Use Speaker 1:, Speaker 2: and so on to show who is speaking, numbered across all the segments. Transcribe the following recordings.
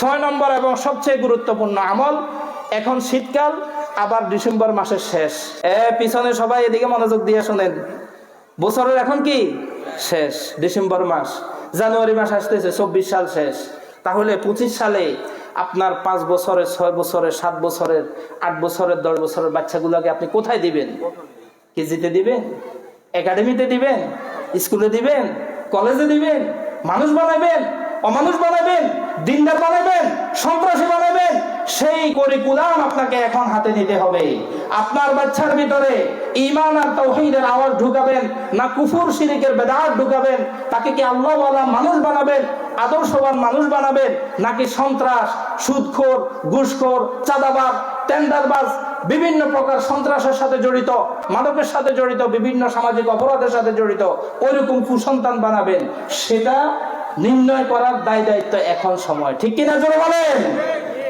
Speaker 1: ছয় নম্বর এবং সবচেয়ে গুরুত্বপূর্ণ আমল, এখন শীতকাল, আবার ডিসেম্বর মাসের শেষ। এ, পিছনে সবাই এদিকে মনোযোগ দিয়ে শোনেন। বছরের এখন কি? শেষ। ডিসেম্বর মাস। জানুয়ারি মাস আসতেছে, চব্বিশ সাল শেষ। তাহলে পঁচিশ সালে আপনার পাঁচ বছরের, ছয় বছরের, সাত বছরের, আট বছরের, দশ বছরের বাচ্চাগুলোকে আপনি কোথায় দিবেন? কেজিতে দিবেন? একাডেমিতে দিবেন? স্কুলে দিবেন? কলেজে দিবেন? মানুষ বানাবেন? অমানুষ বানাবেন? দিনদার বানাবেন? সন্ত্রাসী বানাবেন সেই করিকুলাম আপনাকে এখন হাতে নিতে হবে। আপনার বাচ্চার ভিতরে ইমান আর তৌহিদের আওয়াজ ঢুকাবেন, না কুফুর, শিরিকের বেদাত ঢুকাবেন, তাকে কি আল্লাহওয়ালা মানুষ বানাবেন, আদর্শবান মানুষ বানাবেন, নাকি সন্ত্রাস, সুদখোর, ঘুষখোর, চাঁদাবাজ, টেন্ডারবাজ, বিভিন্ন প্রকার সন্ত্রাসের সাথে জড়িত, মাদকের সাথে জড়িত, বিভিন্ন সামাজিক অপরাধের সাথে জড়িত, ওইরকম কুসন্তান বানাবেন। সেটা নির্ণয় করার দায় দায়িত্ব এখন সময়। ঠিক কিনা জোরে বলেন?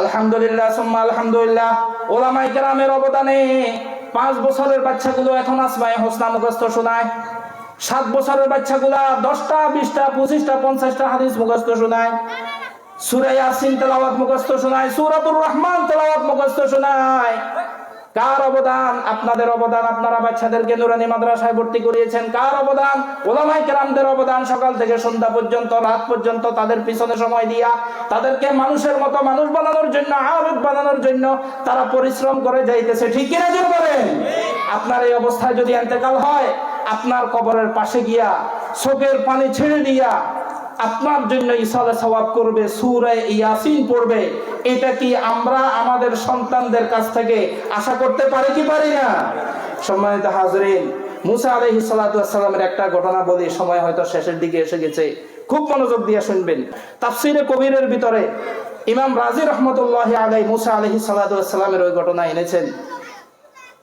Speaker 1: আলহামদুলিল্লাহ, সুম্মা আলহামদুলিল্লাহ। ওলামাই কেরামের অবদানে পাঁচ বছরের বাচ্চাগুলো এখন আসমায় হোসনা মুখস্থ শোনায়। সাত বছরের বাচ্চাগুলা দশটা, বিশটা, পঁচিশটা, পঞ্চাশটা হাদিস মুখস্থ শোনায়। সুরা ইয়াসিন তেলাওয়াত মুখস্থ শোনায়। সূরাতুর রহমান তেলাওয়াত মুখস্থ শোনায়। কার অবদান? আপনাদের অবদান, আপনারা বাচ্চাদেরকে নুরানি মাদ্রাসায় ভর্তি করিয়েছেন। কার অবদান? ওলামাই কেরামদের অবদান সকাল থেকে সন্ধ্যা পর্যন্ত, রাত পর্যন্ত, তাদের পিছনে সময় দিয়া, তাদেরকে মানুষের মতো মানুষ বানানোর জন্য আবেদ বানানোর জন্য তারা পরিশ্রম করে যাইতেছে। ঠিক কিনা জোর করেন আপনার এই অবস্থায় যদি এতেকাল হয়, আপনার কবরের পাশে গিয়া, চোখের পানি ছেড়ে দিয়া আপনার জন্য ইসালে সওয়াব করবে, সুরে ইয়াসিন পড়বে। এটা কি আমরা আমাদের সন্তানদের কাছ থেকে আশা করতে পারি কি পারি না? সম্মানিত হাজরিন, মুসা আলহি সালামের একটা ঘটনা বলি, সময় হয়তো শেষের দিকে এসে গেছে। খুব মনোযোগ দিয়ে শুনবেন। তাফসিরে কবিরের ভিতরে ইমাম রাজি রহমতুল্লাহ আলাই মুসা আলহি সালামের ওই ঘটনা এনেছেন।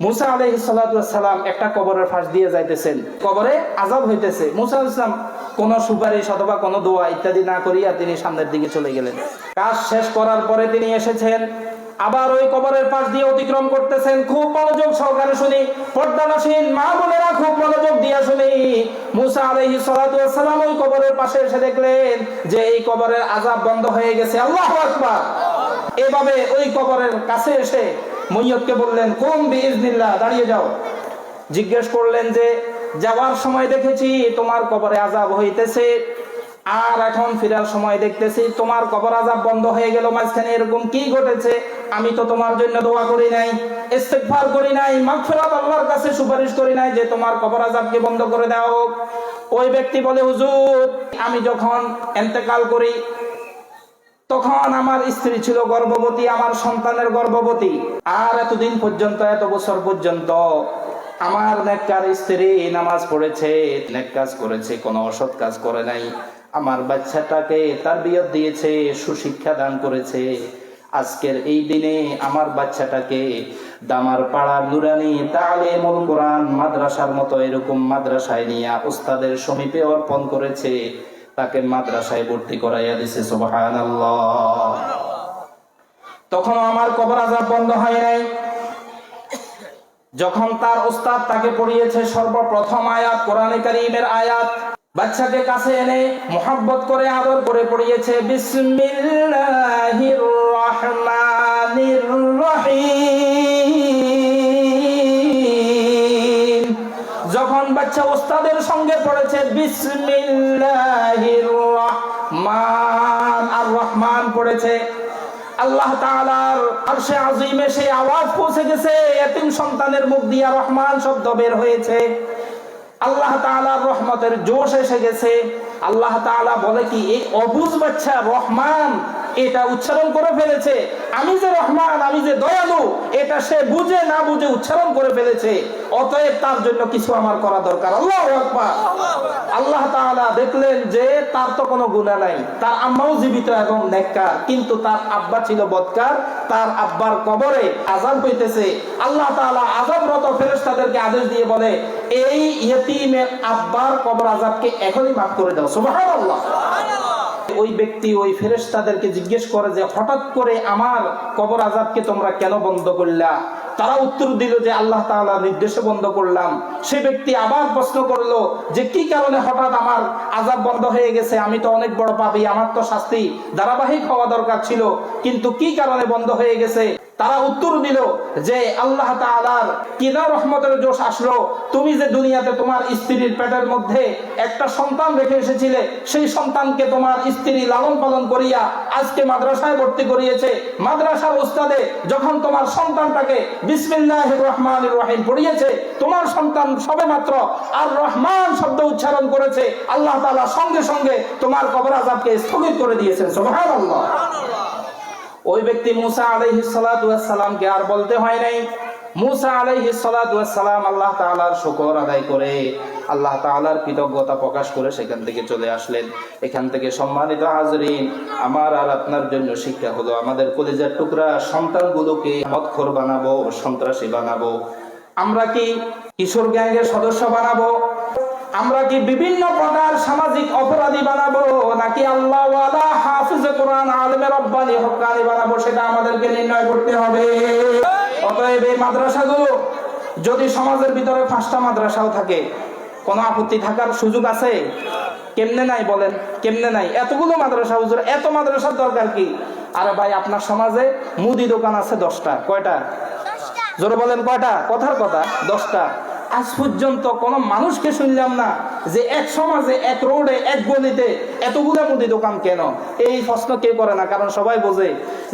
Speaker 1: মুসা আলহি সালাম একটা কবরের ফাঁস দিয়ে যাইতেছেন। কবরে আজাব হইতেছে। মুসা ইসলাম কোন সুপারিশ অথবা কোন দোয়া ইত্যাদি না করিয়া তিনি সামনের দিকে চলে গেলেন। কাজ শেষ করার পরে তিনি এসেছেন। আবার ওই কবরের পাশ দিয়ে অতিক্রম করতেছেন। খুব মনোযোগ সহকারে শুনি। পর্দানসীন মা বোনেরা খুব মনোযোগ দিয়া শুনি। মুসা আলহি সালাম ওই কবরের পাশে এসে দেখলেন যে এই কবরের আজাব বন্ধ হয়ে গেছে। আল্লাহ আকবার! এভাবে ওই কবরের কাছে এসে মৈয়তকে বললেন কোন বিজনিল্লাহ দাঁড়িয়ে যাও। জিজ্ঞেস করলেন যে, যাওয়ার সময় দেখেছি তোমার কবরে আজাব হইতেছে, আর এখন ফিরার সময় দেখতেছি তোমার কবর আজাব বন্ধ হয়ে গেল মাঝখানে। এরকম কি ঘটেছে? আমি তো তোমার জন্য দোয়া করি নাই, ইস্তেগফার করি নাই, মাগফিরাত আল্লাহর কাছে সুপারিশ করি নাই যে তোমার কবর আজাবকে বন্ধ করে দাও ওই ব্যক্তি বলে, হুজুর, আমি যখন এন্তেকাল করি তখন আমার স্ত্রী ছিল গর্ভবতী, আমার সন্তানের গর্ভবতী। আর এতদিন পর্যন্ত, এত বছর পর্যন্ত আমার নেককার স্ত্রী নামাজ পড়েছে, নেক কাজ করেছে, কোনো অসৎ কাজ করে নাই। আমার বাচ্চাটাকে তার বিয়ত দিয়েছে, সুশিক্ষা দান করেছে। আজকের এই দিনে আমার বাচ্চাটাকে দামার পাড়া নুরানি তালেমুল কোরআন মাদ্রাসার মতো এরকম মাদ্রাসায় নিয়ে উস্তাদের সমীপে অর্পণ করেছে। তাকে মাদ্রাসায় ভর্তি করাইয়া দিছে তখন আমার কবর আজাব বন্ধ হয় নাই। যখন তার ওস্তাদ তাকে পড়িয়েছে সর্বপ্রথম আয়াত, কোরআনে কারীমের আয়াত, বাচ্চাকে কাছে এনে মোহাব্বত করে, আদর করে পড়িয়েছে, বিসমিল্লাহির রহমানির রহিম। বাচ্চা ওস্তাদের সঙ্গে পড়েছে বিসমিল্লাহির রহমান। আর রহমান পড়েছে, আল্লাহ তাআলার আরশে আজিমে সেই আওয়াজ পৌঁছে গেছে, এতিম সন্তানের মুখ দিয়া রহমান শব্দ বের হয়েছে। আল্লাহ তাআলার রহমতের জোশ এসে গেছে। আল্লাহ তাআলা বলে কি, এই অবুজ বাচ্চা রহমান এটা উচ্চারণ করে ফেলেছে। আমি যে রহমান আমি যে দয়ালু, এটা সে বুঝে না বুঝে উচ্চারণ করে ফেলেছে। অতএব তার জন্য কিছু আমার করা দরকার। আল্লাহ আকবার। আল্লাহ তাআলা দেখলেন যে তার তো কোনো গুণা নাই। তার আম্মাও জীবিত এবং নেককার, কিন্তু তার আব্বা ছিল বদকার তার আব্বার কবরে আজাব হইতেছে। আল্লাহ তাআলা আজাবরত ফেরেশতাদেরকে আদেশ দিয়ে বলে, এই ইয়েতিমের আব্বার কবর আজাবকে এখনই মাফ করে দাও। সুবহানাল্লাহ। ওই ব্যক্তি, ওই ফেরেশতাদেরকে জিজ্ঞেস করে যে, হঠাৎ করে আমার কবর আজাবকে তোমরা কেন বন্ধ করলা? তারা উত্তর দিল যে, আল্লাহ তালা নির্দেশে বন্ধ করলাম। সে ব্যক্তি আবার প্রশ্ন করল যে, কি কারণে হঠাৎ আমার আজাব বন্ধ হয়ে গেছে? আমি তো অনেক বড় পাবি আমার তো শাস্তি, ধারাবাহিক হওয়া দরকার ছিল, কিন্তু কি কারণে বন্ধ হয়ে গেছে? তারা উত্তর দিল যে আল্লাহ কিনা রহমতের জোশ আসলো? তুমি যে দুনিয়াতে তোমার স্ত্রীর পেটের মধ্যে একটা সন্তান রেখে এসেছিলে, সেই সন্তানকে তোমার স্ত্রী লালন পালন করিয়া আজকে মাদ্রাসায় ভর্তি করিয়েছে। মাদ্রাসার উস্তাদে যখন তোমার সন্তানটাকে বিসমিল্লাহ রহমান রহিম পড়িয়েছে, তোমার সন্তান সবে মাত্র আর রহমান শব্দ উচ্চারণ করেছে, আল্লাহ তাআলা সঙ্গে সঙ্গে তোমার কবর আজাবকে স্থগিত করে দিয়েছেন। সুবহানাল্লাহ। ওই ব্যক্তি মুসা আলাইহিস সালামকে আর বলতে হয় নাই। মুসা আলাইহিস সালাম আল্লাহ তাআলার শুকর আদায় করে আল্লাহ তাআলার কৃতজ্ঞতা প্রকাশ করে সেখান থেকে চলে আসলেন। এখান থেকে সম্মানিত হাজরিন, আমার আর আপনার জন্য শিক্ষা হলো আমাদের কলেজের টুকরা সন্তানগুলোকে মৎখর বানাবো, সন্ত্রাসী বানাবো। আমরা কি কিশোর গ্যাংয়ের সদস্য বানাবো? আমরা কি বিভিন্ন প্রকার সামাজিক অপরাধী বানাবো? নাকি আল্লাহ হাফিজ কোরআন আলমে রব্বানি হকানি বানাবো? সেটা আমাদেরকে নির্ণয় করতে হবে। অতএব এই মাদ্রাসাগুলো যদি সমাজের ভিতরে পাঁচটা মাদ্রাসাও থাকে কোনো আপত্তি থাকার সুযোগ আছে? কেমনে নাই বলেন? কেমনে নাই? এতগুলো মাদ্রাসা হুজুর এত মাদ্রাসার দরকার কি? আরে ভাই আপনার সমাজে মুদি দোকান আছে দশটা। কয়টা? জোরে বলেন কয়টা? কথার কথা দশটা। আজ পর্যন্ত কোন মানুষকে শুনলাম না যে এক সমাজে, এক রোডে, এক গলিতে এতগুলো মুদি দোকান কেন? এই প্রশ্ন কেউ করে না, কারণ সবাই বোঝে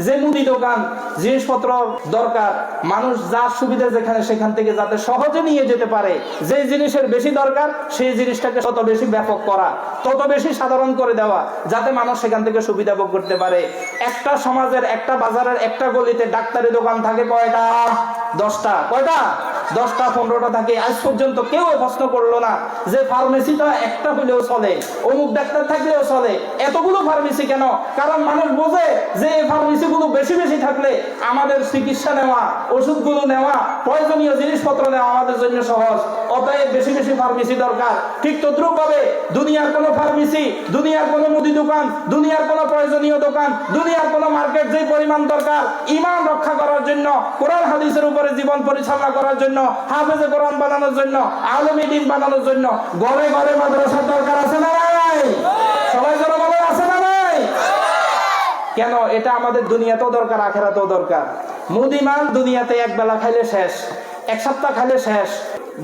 Speaker 1: যে মুদি দোকান জিনিসপত্র দরকার, মানুষ যার সুবিধা যেখানে সেখান থেকে যাতে সহজে নিয়ে যেতে পারে, যে জিনিসের বেশি দরকার, সেই জিনিসটাকে তত বেশি ব্যাপক করা, তত বেশি সাধারণ করে দেওয়া, যাতে মানুষ সেখান থেকে সুবিধা ভোগ করতে পারে। একটা সমাজের, একটা বাজারের, একটা গলিতে ডাক্তারি দোকান থাকে কয়টা? দশটা। কয়টা? দশটা, পনেরোটা থাকে। আজ পর্যন্ত কেউ প্রশ্ন করল না যে ফার্মেসিটা একটা হলেও চলে, অমুক ডাক্তার থাকলেও চলে। এতগুলো ফার্মেসি কেন? কারণ মানুষ বোঝে যে এই ফার্মেসি গুলো বেশি বেশি থাকলে আমাদের চিকিৎসা নেওয়া, ওষুধগুলো নেওয়া, প্রয়োজনীয় জিনিসপত্র নেওয়া আমাদের জন্য সহজ। অতএব বেশি বেশি ফার্মেসি দরকার। ঠিক তদ্রুপ ভাবে দুনিয়ার কোনো ফার্মেসি দুনিয়ার কোনো মুদি দোকান, দুনিয়ার কোনো প্রয়োজনীয় দোকান, দুনিয়ার কোনো মার্কেট যে পরিমাণ দরকার, ইমান রক্ষা করার জন্য, কোরআন হাদিসের উপরে জীবন পরিচালনা করার জন্য হাফেজে কোরআন বানানোর জন্য, আলমী দিন বানানোর জন্য ঘরে ঘরে মাদ্রাসার দরকার আছে না নাই? সবাই যেন বলে আছে না নাই? কেন? এটা আমাদের দুনিয়াতেও দরকার, আখেরাতেও দরকার। মুদিমান দুনিয়াতে এক বেলা খাইলে শেষ, এক সপ্তাহ খাইলে শেষ,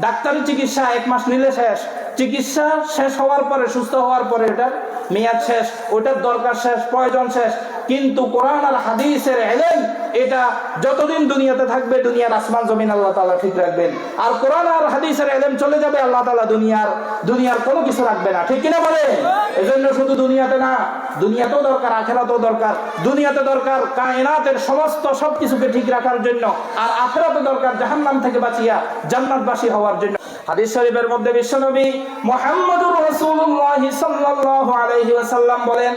Speaker 1: ডাক্তারি চিকিৎসা এক মাস নিলে শেষ, চিকিৎসা শেষ হওয়ার পরে, সুস্থ হওয়ার পরে এটার মেয়াদ শেষ, ওটার দরকার শেষ, প্রয়োজন শেষ। কিন্তু কোরআন আর হাদিসের এলেন এটা যতদিন দুনিয়াতে থাকবে, দুনিয়ার আসমান জমিন আল্লাহ তাআলা ঠিক রাখবেন। আর কোরআন আর হাদিসের এলেম চলে যাবে আল্লাহ তাআলা দুনিয়ার দুনিয়ার কোনো কিছু রাখবে না। ঠিক কিনা বলে এজন্য শুধু দুনিয়াতে না, দুনিয়াতেও দরকার, আখেরাতেও দরকার। দুনিয়াতে দরকার কায়নাতের সমস্ত সবকিছুকে ঠিক রাখার জন্য, আর আখেরাতে দরকার জাহান্নাম থেকে বাঁচিয়া জান্নাতবাসী হওয়ার জন্য। হাদিস শরীফের মধ্যে বিশ্বনবী মুহাম্মদুর রাসূলুল্লাহ সাল্লাল্লাহু আলাইহি ওয়াসাল্লাম বলেন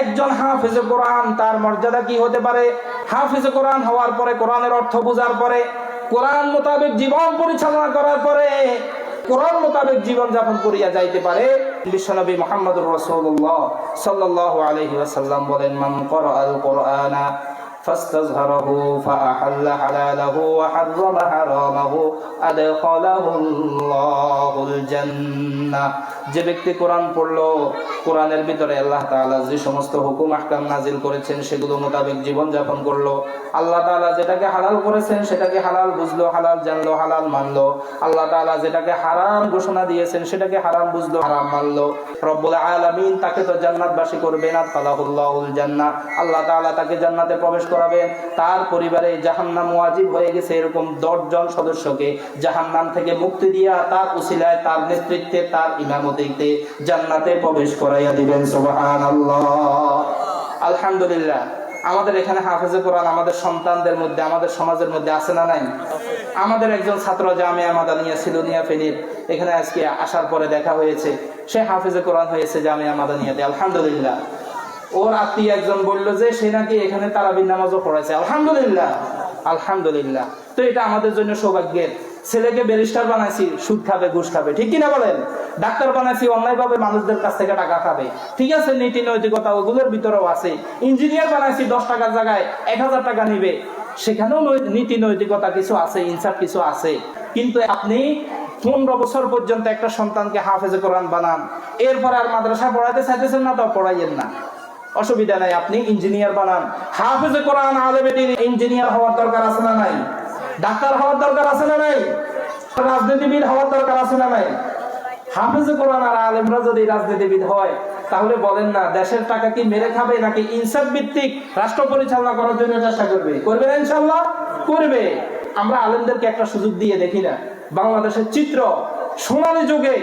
Speaker 1: একজন হাফেজে কোরআন তার মর্যাদা কি হতে পারে হাফেজে কোরআন হওয়ার পরে কোরআনের অর্থ বোঝার পরে কোরআন মোতাবেক জীবন পরিচালনা করার পরে কোরআন মোতাবেক জীবন যাপন করিয়া যাইতে পারে বিশ্বনবী মুহাম্মদুর রাসূলুল্লাহ সাল্লাল্লাহু আলাইহি ওয়াসাল্লাম বলেন মান ক্বরাআল কোরআনা فاستظهره فأحل حلاله وحرم حرامه أدخله الله জান্নাহ যে ব্যক্তি কোরআন পড়ল, কোরআনের ভিতরে আল্লাহ তাআলা যে সমস্ত হুকুম, আহকাম নাজিল করেছেন, সেগুলো মোতাবেক জীবন যাপন করল। আল্লাহ তাআলা যেটাকে হালাল করেছেন, সেটাকে হালাল বুঝলো, হালাল জানলো, হালাল মানলো। আল্লাহ তাআলা যেটাকে হারাম ঘোষণা দিয়েছেন, সেটাকে হারাম বুঝলো, হারাম মানলো। রব্বুল আলামিন তাকে তো জান্নাতবাসী করবেন আর ফালাহুল্লাহুল জান্নাত আল্লাহ তাআলা তাকে জান্নাতে প্রবেশ করাবেন। তার পরিবারে জাহান্নাম ওয়াজিব হয়ে গেছে এরকম দশজন সদস্যকে। জাহান্নাম থেকে মুক্তি দিয়া তার উসিলায় তার নেতৃত্বে, তার ইমামতিতে জান্নাতে প্রবেশ করাইয়া দিবেন, সুবহানাল্লাহ। আলহামদুলিল্লাহ, আমাদের এখানে হাফেজে কোরআন আমাদের সন্তানদের মধ্যে, আমাদের সমাজের মধ্যে আছে না নাই? আমাদের একজন ছাত্র জামিয়া মাদানিয়া সিলোনিয়া ফেনীর, এখানে আজকে আসার পরে দেখা হয়েছে, সে হাফেজে কোরআন হয়েছে জামিয়া মাদানিয়াতে আলহামদুলিল্লাহ। ওর আত্মীয় একজন বলল যে, সে নাকি এখানে তারাবির নামাজও পড়াইছে, আলহামদুলিল্লাহ আলহামদুলিল্লাহ। তো এটা আমাদের জন্য সৌভাগ্যের ছেলেকে ব্যারিস্টার বানাইছি, সুদ খাবে, ঘুষ খাবে। ঠিক কিনা বলেন? ডাক্তার বানাইছি, অন্যায়ভাবে মানুষদের কাছ থেকে টাকা খাবে। ঠিক আছে, নীতি নৈতিকতা ওগুলোর ভিতরেও আছে। ইঞ্জিনিয়ার বানাইছি, দশ টাকার জায়গায় এক হাজার টাকা নিবে। সেখানেও নীতি নৈতিকতা কিছু আছে, ইনসাফ কিছু আছে। কিন্তু আপনি পনেরো বছর পর্যন্ত একটা সন্তানকে হাফেজে কোরআন বানান। এরপর আর মাদ্রাসা পড়াতে চাইতেছেন না, তো পড়াইয়েন না। অসুবিধা নাই, আপনি ইঞ্জিনিয়ার বানান। হাফেজে কোরআন আলমেদিন ইঞ্জিনিয়ার হওয়ার দরকার আছে না নাই? ডাক্তার হওয়ার দরকার আছে না নাই? রাজনীতিবিদ হওয়ার দরকার আছে না নাই? হাফেজে কোরআন আর আলেমরা যদি রাজনীতিবিদ হয়, তাহলে বলেন না, দেশের টাকা কি মেরে খাবে নাকি ইনসাফ ভিত্তিক রাষ্ট্র পরিচালনা করার জন্য চেষ্টা করবে? করবে না ইনশাল্লাহ করবে। আমরা আলেমদেরকে একটা সুযোগ দিয়ে দেখি না। বাংলাদেশের চিত্র সোনালী যুগে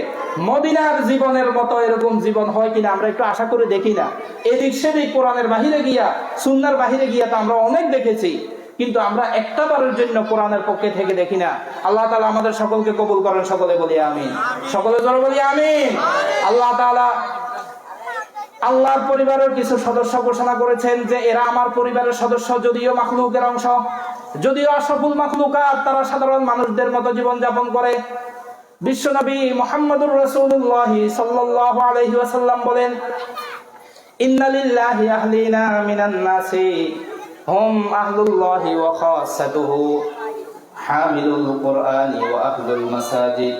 Speaker 1: মদিনার জীবনের মতো এরকম জীবন হয় কিনা আমরা একটু আশা করে দেখি না। এদিক সেদিক কোরআনের বাহিরে গিয়া, সুন্নার বাহিরে গিয়া তো আমরা অনেক দেখেছি। কিন্তু আমরা একটা বারের জন্য কোরআনের পক্ষে থেকে দেখি না। আল্লাহ তালা আমাদের সকলকে কবুল করেন, সকলে বলি আমিন। সকলে জোর বলি আমিন। আল্লাহ তালা আল্লাহর পরিবারের কিছু সদস্য ঘোষণা করেছেন যে, এরা আমার পরিবারের সদস্য, যদিও মাখলুকের অংশ, যদিও অসফল মাখলুকাত, তারা সাধারণ মানুষদের মতো জীবন যাপন করে। বিশ্বনবী মোহাম্মদুর রসুল্লাহ সাল্লাহ আলহি ওয়াসাল্লাম বলেন, ইন্নালিল্লাহি আহলিনা মিনান হুম আহলুল্লাহি ওয়া খাসাতুহু হামিলুল কুরআনি ওয়া আহলুল মাসাজিদ।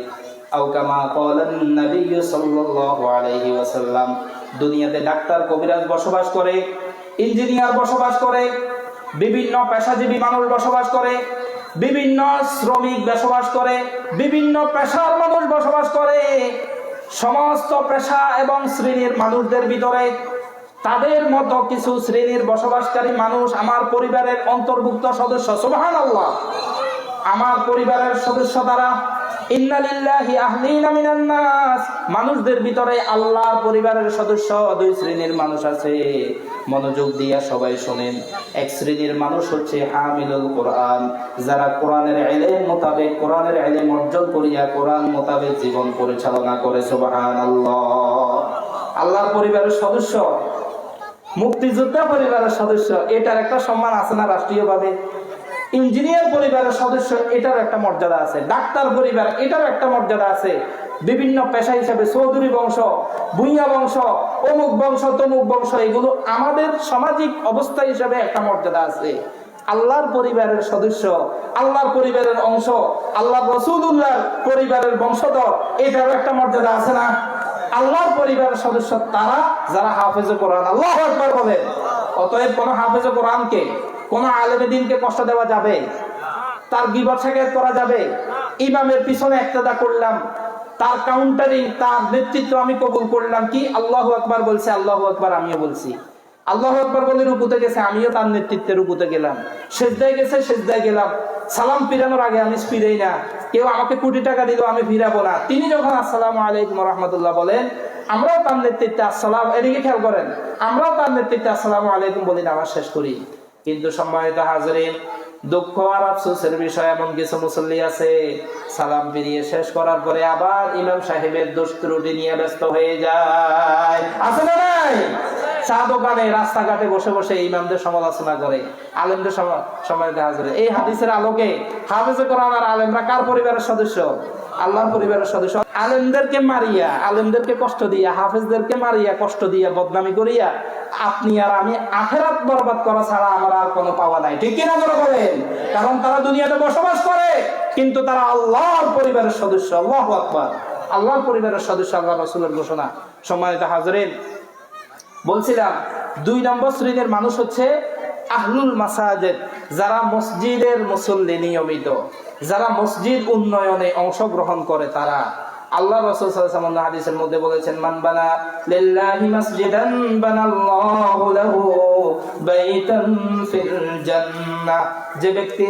Speaker 1: আও কামা ক্বালান নবী সাল্লাল্লাহু আলাইহি ওয়াসাল্লাম। দুনিয়াতে ডাক্তার কবিরাজ বসবাস করে, ইঞ্জিনিয়ার বসবাস করে, বিভিন্ন পেশাজীবী মানুষ বসবাস করে, বিভিন্ন শ্রমিক বসবাস করে, বিভিন্ন পেশার মানুষ বসবাস করে। সমস্ত পেশা এবং শ্রেণির মানুষদের ভিতরে তাদের মতো কিছু শ্রেণির বসবাসকারী মানুষ আমার পরিবারের অন্তর্ভুক্ত সদস্য সুবহান আল্লাহ আমার পরিবারের সদস্য দ্বারা মানুষদের ভিতরে আল্লাহর পরিবারের সদস্য দুই শ্রেণির মানুষ আছে। মনোযোগ দিয়া সবাই শোনেন। এক শ্রেণির মানুষ হচ্ছে হামিলুল কোরআন, যারা কোরআনের এলেম মোতাবেক, কোরআনের এলেম অর্জন করিয়া কোরআন মোতাবেক জীবন পরিচালনা করে, সুবহানাল্লাহ। আল্লাহর পরিবারের সদস্য মুক্তিযোদ্ধা পরিবারের সদস্য, এটার একটা সম্মান আছে না রাষ্ট্রীয়ভাবে? ইঞ্জিনিয়ার পরিবারের সদস্য এটার একটা মর্যাদা আছে। ডাক্তার পরিবার এটার একটা মর্যাদা আছে। বিভিন্ন পেশা হিসাবে চৌধুরী বংশ, ভুইয়া বংশ, অমুক বংশ, তমুক বংশ, এগুলো আমাদের সামাজিক অবস্থা হিসাবে একটা মর্যাদা আছে। আল্লাহর পরিবারের সদস্য, আল্লাহর পরিবারের অংশ, আল্লাহ রসুল্লাহর পরিবারের বংশধর, এটারও একটা মর্যাদা আছে না? আল্লাহর পরিবারের সদস্য তারা, যারা হাফেজে কোরআন। আল্লাহ একবার বলেন। অতএব কোন হাফেজে কোরআনকে, কোন আলেমে দিনকে কষ্ট দেওয়া যাবে? তার বিবাদ সাকেত করা যাবে? ইমামের পিছনে একটাদা করলাম। তার কাউন্টারিং তার নেতৃত্ব আমি কবুল করলাম কি? আল্লাহ আকবার বলছে, আল্লাহ আকবার আমিও বলছি। আল্লাহ আকবার বলে রুকুতে গেছে। আমিও তার নেতৃত্বে রুকুতে গেলাম। সেজদায় গেছে, সেজদায় গেলাম। সালাম ফিরানোর আগে আমি ফিরেই না। কেউ আমাকে কোটি টাকা দিল, আমি ফিরাবো না। তিনি যখন আসসালামু আলাইকুম রহমতুল্লাহ বলেন, আমরাও তার নেতৃত্বে আসসালাম এদিকে খেয়াল করেন, আমরাও তার নেতৃত্বে আসসালামু আলাইকুম বলি, নামাজ শেষ করি। কিন্তু সম্মানিত হাজরিন, দুঃখ আর আফসোসের বিষয় এমন কিছু মুসল্লি আছে। সালাম ফিরিয়ে শেষ করার পরে আবার ইমাম সাহেবের দোষ ত্রুটি নিয়ে ব্যস্ত হয়ে যায়। না নাই? চা দোকানে, রাস্তাঘাটে বসে বসে ইমামদের সমালোচনা করে, আলেমদের এই হাদিসের আলোকে কোরআন আর আলেমরা কার পরিবারের সদস্য? আল্লাহর পরিবারের সদস্য। আলেমদেরকে মারিয়া, আলেমদেরকে কষ্ট দিয়া, হাফেজদেরকে মারিয়া, কষ্ট দিয়া, বদনামি করিয়া, আপনি আর আমি আখেরাত বরবাদ করা ছাড়া আমার আর কোনো পাওয়া নাই। ঠিক কিনা করে বলেন? কারণ তারা দুনিয়াতে বসবাস করে, কিন্তু তারা আল্লাহর পরিবারের সদস্য। আল্লাহ আকবার। আল্লাহর পরিবারের সদস্য আল্লাহ রসুলের ঘোষণা। সম্মানিত হাজরেন বলছিলাম, দুই নম্বর শ্রেণির মানুষ হচ্ছে আহলুল মাসাজেদ, যারা মসজিদের মুসল্লি নিয়মিত, যারা মসজিদ উন্নয়নে অংশগ্রহণ করে তারা। আল্লাহ রাসূল সাল্লাল্লাহু আলাইহি হাদিসের মধ্যে বলেছেন, মান বানা লিল্লাহি মাসজিদান বানাল্লাহু লাহু বাইতান ফিল জান্নাহ। যে ব্যক্তি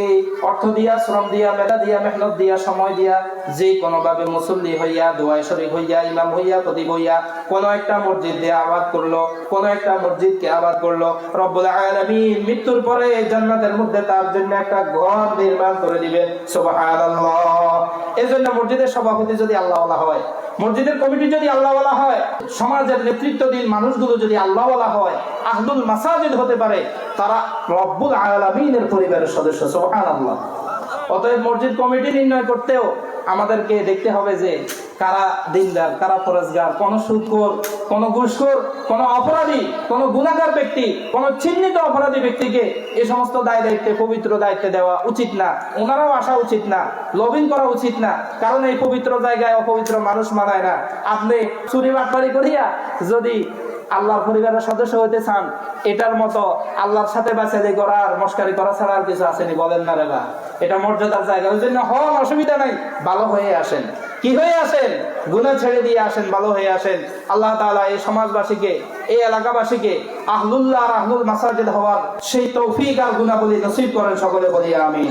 Speaker 1: অর্থ দিয়া, শ্রম দিয়া, মেধা দিয়া, মেহনত দিয়া, সময় দিয়া, যে কোনো ভাবে মুসল্লি হইয়া দোয়া শরীফ হইয়া, ইমাম হইয়া প্রদীপ হইয়া, কোন একটা মসজিদ দিয়ে আবাদ করল, কোন একটা মসজিদকে আবাদ করল, রব্বুল আলামিন মৃত্যুর পরে জান্নাতের মধ্যে তার জন্য একটা ঘর নির্মাণ করে দিবে সুবহানাল্লাহ। এজন্য মসজিদের সভাপতি যদি আল্লাহ হয় মসজিদের কমিটি যদি আল্লাহ হয়, সমাজের নেতৃত্বদিন মানুষগুলো যদি আল্লাহ হয়, আহদুল মাসাজিদ হতে পারে, তারা রব্বুল আলমিনের পরিবারের সদস্য, সুবহানাল্লাহ। অতএব মসজিদ কমিটি নির্ণয় করতেও আমাদেরকে দেখতে হবে যে কারা দিনদার, কারা ফরজগার কোন সুদখোর কোন ঘুষখোর, কোন অপরাধী, কোন গুণাগার ব্যক্তি, কোন চিহ্নিত অপরাধী ব্যক্তিকে এই সমস্ত দায় দায়িত্বে, পবিত্র দায়িত্বে দেওয়া উচিত না। ওনারাও আসা উচিত না লবিং করা উচিত না, কারণ এই পবিত্র জায়গায় অপবিত্র মানুষ মানায় না। আপনি চুরি বাটপারি করিয়া যদি আল্লাহর পরিবারের সদস্য হইতে চান, এটার মতো আল্লাহর সাথে বাঁচালি করা আর মস্কারি করা ছাড়া আর কিছু আসেনি বলেন না রে বা। এটা মর্যাদার জায়গা। ওই জন্য হন অসুবিধা নাই, ভালো হয়ে আসেন। কি হয়ে আসেন গুণা ছেড়ে দিয়ে আসেন, ভালো হয়ে আসেন। আল্লাহ তালা এই সমাজবাসীকে, এই এলাকাবাসীকে আহলুল্লাহ আহলুল মাসাজিদ হওয়ার সেই তৌফিক আর গুণাবলী নসিব করেন সকলে বলিয়া আমিন।